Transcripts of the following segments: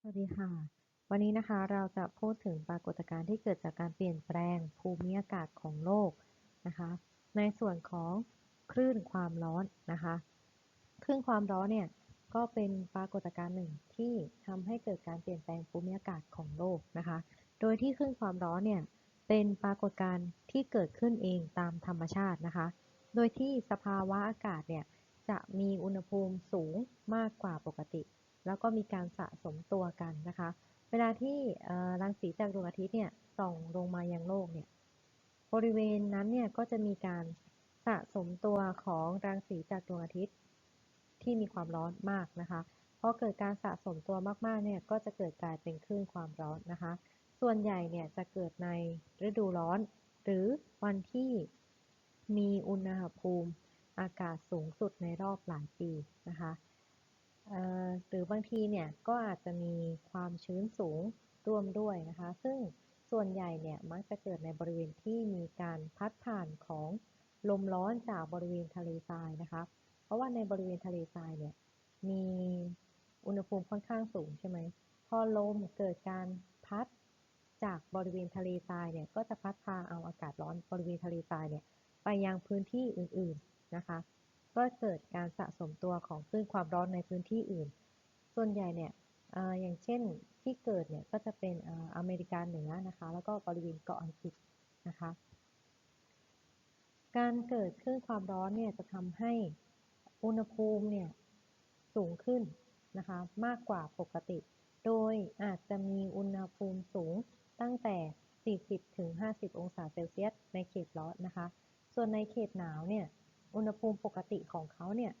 สวัสดีค่ะ วันนี้นะคะเราจะพูดถึงปรากฏการณ์ที่เกิดจากการเปลี่ยนแปลงภูมิอากาศของโลกนะคะ ในส่วนของคลื่นความร้อนนะคะคลื่นความร้อนเนี่ยก็เป็นปรากฏการณ์หนึ่งที่ทำให้เกิดการเปลี่ยนแปลงภูมิอากาศของโลกนะคะ โดยที่คลื่นความร้อนเนี่ยเป็นปรากฏการณ์ที่เกิดขึ้นเองตามธรรมชาตินะคะ โดยที่สภาวะอากาศเนี่ยจะมีอุณหภูมิสูงมากกว่าปกติ แล้วก็มีการสะสมตัวกันนะคะ เวลาที่รังสีจากดวงอาทิตย์เนี่ยส่องลงมายังโลกเนี่ยบริเวณนั้นเนี่ยก็จะมีการสะสมตัวของรังสีจากดวงอาทิตย์ที่มีความร้อนมากนะคะพอเกิดการสะสมตัวมากๆเนี่ยก็จะเกิดกลายเป็นคลื่นความร้อนนะคะ ส่วนใหญ่เนี่ยจะเกิดในฤดูร้อน หรือวันที่มีอุณหภูมิอากาศสูงสุดในรอบหลายปีนะคะ หรือบางทีเนี่ยก็อาจจะมีความชื้นสูงร่วมด้วยนะคะ ซึ่งส่วนใหญ่เนี่ยมักจะเกิดในบริเวณที่มีการพัดผ่านของลมร้อนจากบริเวณทะเลทรายนะคะ เพราะว่าในบริเวณทะเลทรายเนี่ยมีอุณหภูมิค่อนข้างสูงใช่ไหม พอลมเกิดการพัดจากบริเวณทะเลทรายเนี่ยก็จะพัดพาเอาอากาศร้อนบริเวณทะเลทรายเนี่ยไปยังพื้นที่อื่นๆนะคะ ก็เกิดการสะสมตัวของคลื่นความร้อนในพื้นที่อื่น ส่วนใหญ่เนี่ยอย่างเช่นที่เกิดเนี่ยก็จะเป็นอเมริกาเหนือนะคะ แล้วก็บริเวณเกาะอังกฤษนะคะ การเกิดคลื่นความร้อนเนี่ยจะทำให้อุณหภูมิเนี่ยสูงขึ้นนะคะมากกว่าปกติ โดยอาจจะมีอุณหภูมิสูงตั้งแต่ 40-50 องศาเซลเซียสในเขตร้อนนะคะ ส่วนในเขตหนาวเนี่ยอุณหภูมิปกติของเขาเนี่ย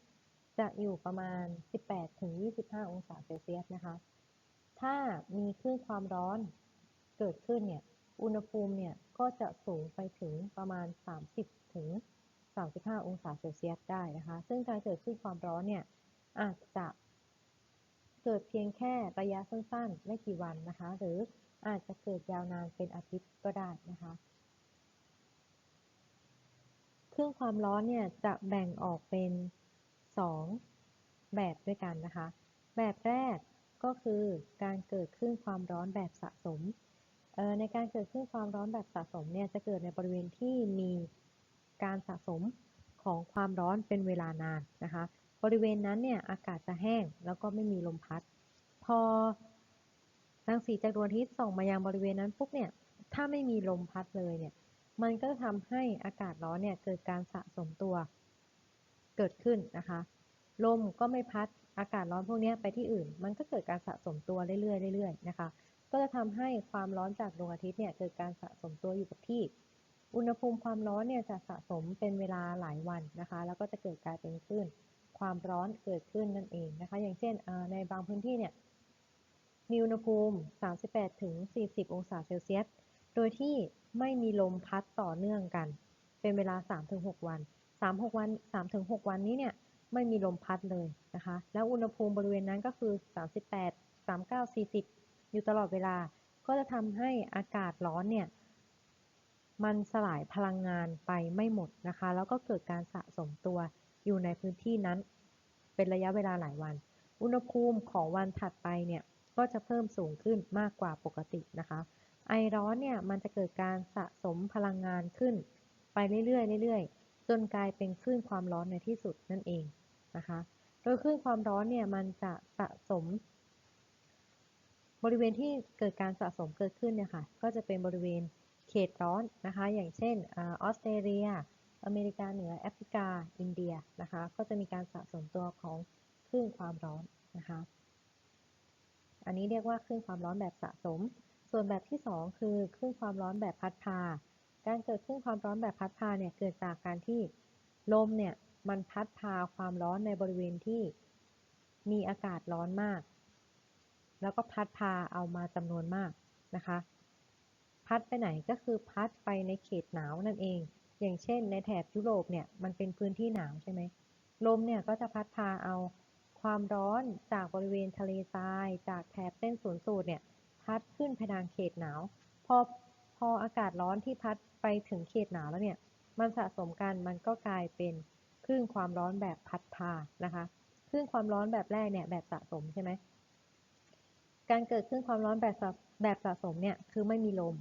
จะอยู่ประมาณ 18-25 องศาเซลเซียสนะคะ ถ้ามีคลื่นความร้อนเกิดขึ้นเนี่ย อุณหภูมิเนี่ยก็ จะสูงไปถึงประมาณ 30 ถึง 35 องศาเซลเซียสได้นะคะ ซึ่งการเกิดคลื่นความร้อนเนี่ยอาจจะเกิดเพียงแค่ระยะสั้นๆ ไม่กี่วันนะคะ หรืออาจจะเกิดยาวนานเป็นอาทิตย์ก็ได้นะคะเครื่องความร้อนเนี่ยจะแบ่งออกเป็น 2 แบบด้วยกันนะคะ แบบแรกก็คือการเกิดคลื่นความร้อนแบบสะสม ในการเกิดคลื่นความร้อนแบบสะสมเนี่ยจะเกิดในบริเวณที่มีการสะสมของความร้อนเป็นเวลานานนะคะ บริเวณนั้นเนี่ยอากาศจะแห้งแล้วก็ไม่มีลมพัด พอรังสีจากดวงอาทิตย์ส่องมายังบริเวณนั้นปุ๊บเนี่ยถ้าไม่มีลมพัดเลยเนี่ยมันก็จะทำให้อากาศร้อนเนี่ยเกิดการสะสมตัวเกิดขึ้นนะคะ ลมก็ไม่พัดอากาศร้อนพวกนี้ไปที่อื่น มันก็เกิดการสะสมตัวเรื่อยๆเรื่อยๆนะคะ ก็จะทำให้ความร้อนจากดวงอาทิตย์เนี่ยเกิดการสะสมตัวอยู่กับที่ อุณหภูมิความร้อนเนี่ยจะสะสมเป็นเวลาหลายวันนะคะ แล้วก็จะเกิดกลายเป็นคลื่นความร้อนเกิดขึ้นนั่นเองนะคะ อย่างเช่นในบางพื้นที่เนี่ยมีอุณหภูมิ 38-40 องศาเซลเซียส โดยที่ไม่มีลมพัดต่อเนื่องกัน เป็นเวลา 3-6 วัน 3-6 วัน 3-6 วันนี้เนี่ยไม่มีลมพัดเลยนะคะ แล้วอุณหภูมิบริเวณนั้นก็คือ 38 39 40 อยู่ตลอดเวลา ก็จะทำให้อากาศร้อนเนี่ย มันสลายพลังงานไปไม่หมดนะคะ แล้วก็เกิดการสะสมตัวอยู่ในพื้นที่นั้น เป็นระยะเวลาหลายวัน อุณหภูมิของวันถัดไปเนี่ย ก็จะเพิ่มสูงขึ้นมากกว่าปกตินะคะ ไอร้อนเนี่ย มันจะเกิดการสะสมพลังงานขึ้น ไปเรื่อยๆเรื่อยๆ จนกลายเป็นคลื่นความร้อนในที่สุดนั่นเองนะคะ โดยคลื่นความร้อนเนี่ย มันจะสะสม บริเวณที่เกิดการสะสมเกิดขึ้นเนี่ยค่ะก็จะเป็นบริเวณเขตร้อนนะคะ อย่างเช่นออสเตรเลีย อเมริกาเหนือแอฟริกา อินเดียนะคะ ก็จะมีการสะสมตัวของคลื่นความร้อนนะคะ อันนี้เรียกว่าคลื่นความร้อนแบบสะสม ส่วนแบบที่ 2 คือคลื่นความร้อนแบบพัดพา การเกิดคลื่นความร้อนแบบพัดพาเนี่ยเกิดจากการที่ลมเนี่ยมันพัดพาความร้อนในบริเวณที่มีอากาศร้อนมาก แล้วก็พัดพาเอามาจำนวนมากนะคะ พัดไปไหนก็คือพัดไปในเขตหนาวนั่นเอง อย่างเช่นในแถบยุโรปเนี่ยมันเป็นพื้นที่หนาวใช่ไหมลมเนี่ยก็จะพัดพาเอาความร้อนจากบริเวณทะเลทราย จากแถบเส้นศูนย์สูตรเนี่ยพัดขึ้นเพดานเขตหนาว พอพออากาศร้อนที่พัดไปถึงเขตหนาวแล้วเนี่ยมันสะสมกันมันก็กลายเป็นคลื่นความร้อนแบบพัดพานะคะคลื่นความร้อนแบบแรกเนี่ยแบบสะสมใช่ไหม การเกิดขึ้นความร้อนแบบแบบสะสมเนี่ยคือไม่มีลม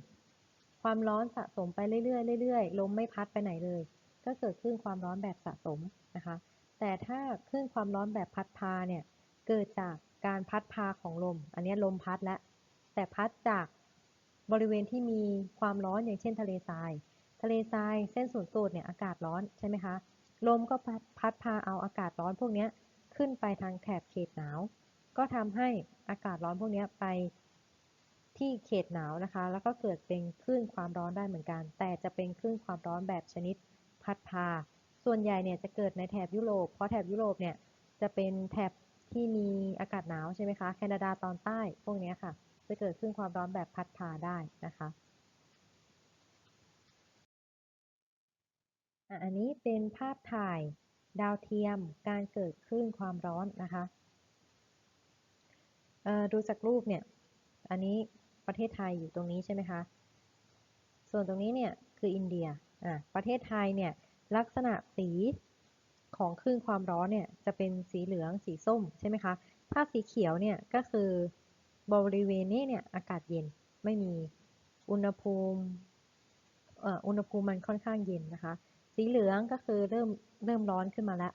ความร้อนสะสมไปเรื่อยๆเรื่อยๆลมไม่พัดไปไหนเลย ก็เกิดขึ้นความร้อนแบบสะสมนะคะ แต่ถ้าคลื่นความร้อนแบบพัดพาเนี่ยเกิดจากการพัดพาของลม อันนี้ลมพัดและแต่พัดจากบริเวณที่มีความร้อนอย่างเช่นทะเลทราย ทะเลทรายเส้นศูนย์สูตรเนี่ยอากาศร้อนใช่ไหมคะ ลมก็พัดพัดพาเอาอากาศร้อนพวกนี้ขึ้นไปทางแถบเขตหนาว ก็ทำให้อากาศร้อนพวกนี้ไปที่เขตหนาวนะคะ แล้วก็เกิดเป็นคลื่นความร้อนได้เหมือนกัน แต่จะเป็นคลื่นความร้อนแบบชนิดพัดพา ส่วนใหญ่เนี่ยจะเกิดในแถบยุโรป เพราะแถบยุโรปเนี่ยจะเป็นแถบที่มีอากาศหนาวใช่ไหมคะ แคนาดาตอนใต้พวกนี้ค่ะ จะเกิดขึ้นความร้อนแบบพัดพาได้นะคะอันนี้เป็นภาพถ่ายดาวเทียมการเกิดคลื่นความร้อนนะคะ ดูจากรูปเนี่ย อันนี้ประเทศไทยอยู่ตรงนี้ใช่ไหมคะ ส่วนตรงนี้เนี่ยคืออินเดีย อะประเทศไทยเนี่ยลักษณะสีของคลื่นความร้อนเนี่ยจะเป็นสีเหลืองสีส้มใช่ไหมคะ ถ้าสีเขียวเนี่ยก็คือบริเวณนี้เนี่ยอากาศเย็นไม่มีอุณหภูมิอุณหภูมิมันค่อนข้างเย็นนะคะ สีเหลืองก็คือเริ่มเริ่มร้อนขึ้นมาแล้ว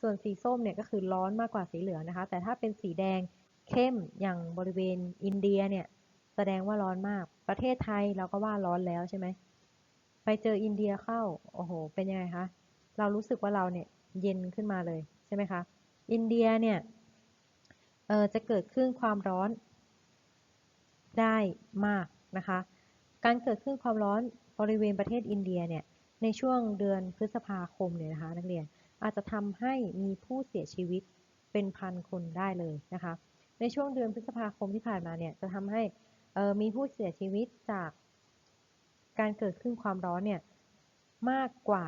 ส่วนสีส้มเนี่ยก็คือร้อนมากกว่าสีเหลืองนะคะ แต่ถ้าเป็นสีแดง เข้มอย่างบริเวณอินเดียเนี่ยแสดงว่าร้อนมาก ประเทศไทยเราก็ว่าร้อนแล้วใช่ไหมไปเจออินเดียเข้า โอ้โห เป็นยังไงคะ เรารู้สึกว่าเราเนี่ยเย็นขึ้นมาเลยใช่ไหมคะ อินเดียเนี่ยเออจะเกิดขึ้นความร้อนได้มากนะคะ การเกิดขึ้นความร้อนบริเวณประเทศอินเดียเนี่ยในช่วงเดือนพฤษภาคมเนี่ยนะคะนักเรียนอาจจะทำให้มีผู้เสียชีวิตเป็นพันคนได้เลยนะคะ ในช่วงเดือนพฤษภาคมที่ผ่านมาเนี่ยจะทำให้มีผู้เสียชีวิตจากการเกิดขึ้นความร้อนเนี่ยมากกว่า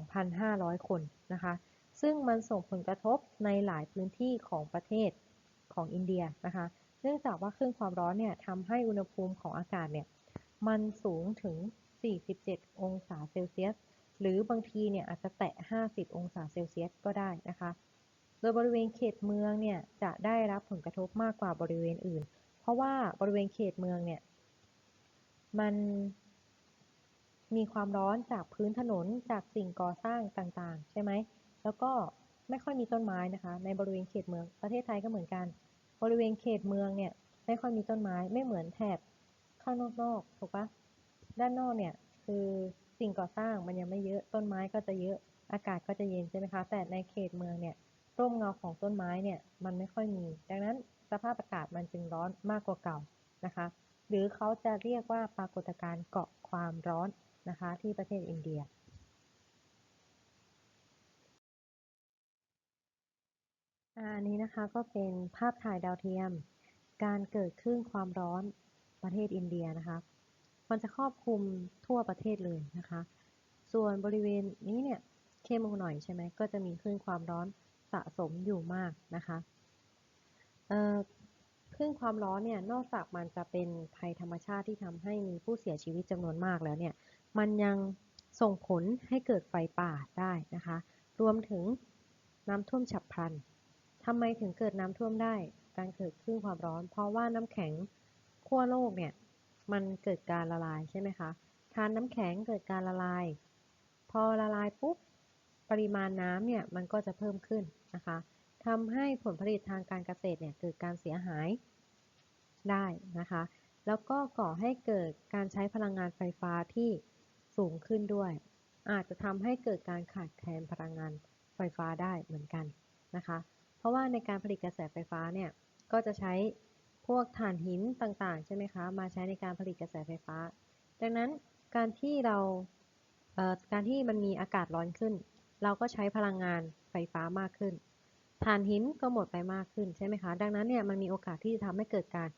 2,500 คนนะคะ ซึ่งมันส่งผลกระทบในหลายพื้นที่ของประเทศของอินเดียนะคะ เนื่องจากว่าคลื่นความร้อนเนี่ยทำให้อุณหภูมิของอากาศเนี่ยมันสูงถึง 47 องศาเซลเซียส หรือบางทีเนี่ยอาจจะแตะ 50 องศาเซลเซียสก็ได้นะคะ โดยบริเวณเขตเมืองเนี่ยจะได้รับผลกระทบมากกว่าบริเวณอื่น เพราะว่าบริเวณเขตเมืองเนี่ยมันมีความร้อนจากพื้นถนนจากสิ่งก่อสร้างต่างๆ ใช่ไหม แล้วก็ไม่ค่อยมีต้นไม้นะคะ ในบริเวณเขตเมือง ประเทศไทยก็เหมือนกัน บริเวณเขตเมืองเนี่ยไม่ค่อยมีต้นไม้ ไม่เหมือนแถบข้างนอกๆ ถูกปะด้านนอกเนี่ยคือสิ่งก่อสร้างมันยังไม่เยอะ ต้นไม้ก็จะเยอะ อากาศก็จะเย็นใช่ไหมคะ แต่ในเขตเมืองเนี่ย ร่มเงาของต้นไม้เนี่ยมันไม่ค่อยมี ดังนั้นสภาพอากาศมันจึงร้อนมากกว่าเก่านะคะ หรือเขาจะเรียกว่าปรากฏการณ์เกาะความร้อนนะคะที่ประเทศอินเดียอันนี้นะคะก็เป็นภาพถ่ายดาวเทียม การเกิดขึ้นความร้อนประเทศอินเดียนะคะมันจะครอบคลุมทั่วประเทศเลยนะคะ ส่วนบริเวณนี้เนี่ยเข้มลงหน่อยใช่ไหมก็จะมีคลื่นความร้อน สะสมอยู่มากนะคะคลื่นความร้อนเนี่ยนอกจากมันจะเป็นภัยธรรมชาติที่ทำให้มีผู้เสียชีวิตจำนวนมากแล้วเนี่ยมันยังส่งผลให้เกิดไฟป่าได้นะคะ รวมถึงน้ำท่วมฉับพลันทำไมถึงเกิดน้ำท่วมได้ การเกิดคลื่นความร้อน เพราะว่าน้ำแข็งขั้วโลกเนี่ยมันเกิดการละลายใช่ไหมคะทานน้ำแข็งเกิดการละลาย พอละลายปุ๊บปริมาณน้ำเนี่ยมันก็จะเพิ่มขึ้น นะคะทำให้ผลผลิตทางการเกษตรเนี่ยเกิดการเสียหายได้นะคะ แล้วก็ก่อให้เกิดการใช้พลังงานไฟฟ้าที่สูงขึ้นด้วย อาจจะทำให้เกิดการขาดแคลนพลังงานไฟฟ้าได้เหมือนกันนะคะ เพราะว่าในการผลิตกระแสไฟฟ้าเนี่ยก็จะใช้พวกถ่านหินต่างๆ ใช่ไหมคะ มาใช้ในการผลิตกระแสไฟฟ้า ดังนั้นการที่เราการที่มันมีอากาศร้อนขึ้น เราก็ใช้พลังงาน ไฟฟ้ามากขึ้นถ่านหินก็หมดไปมากขึ้นใช่ไหมคะ ดังนั้นเนี่ยมันมีโอกาสที่จะทำให้เกิดการ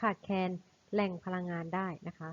ขาดแคลนแหล่งพลังงานได้นะคะ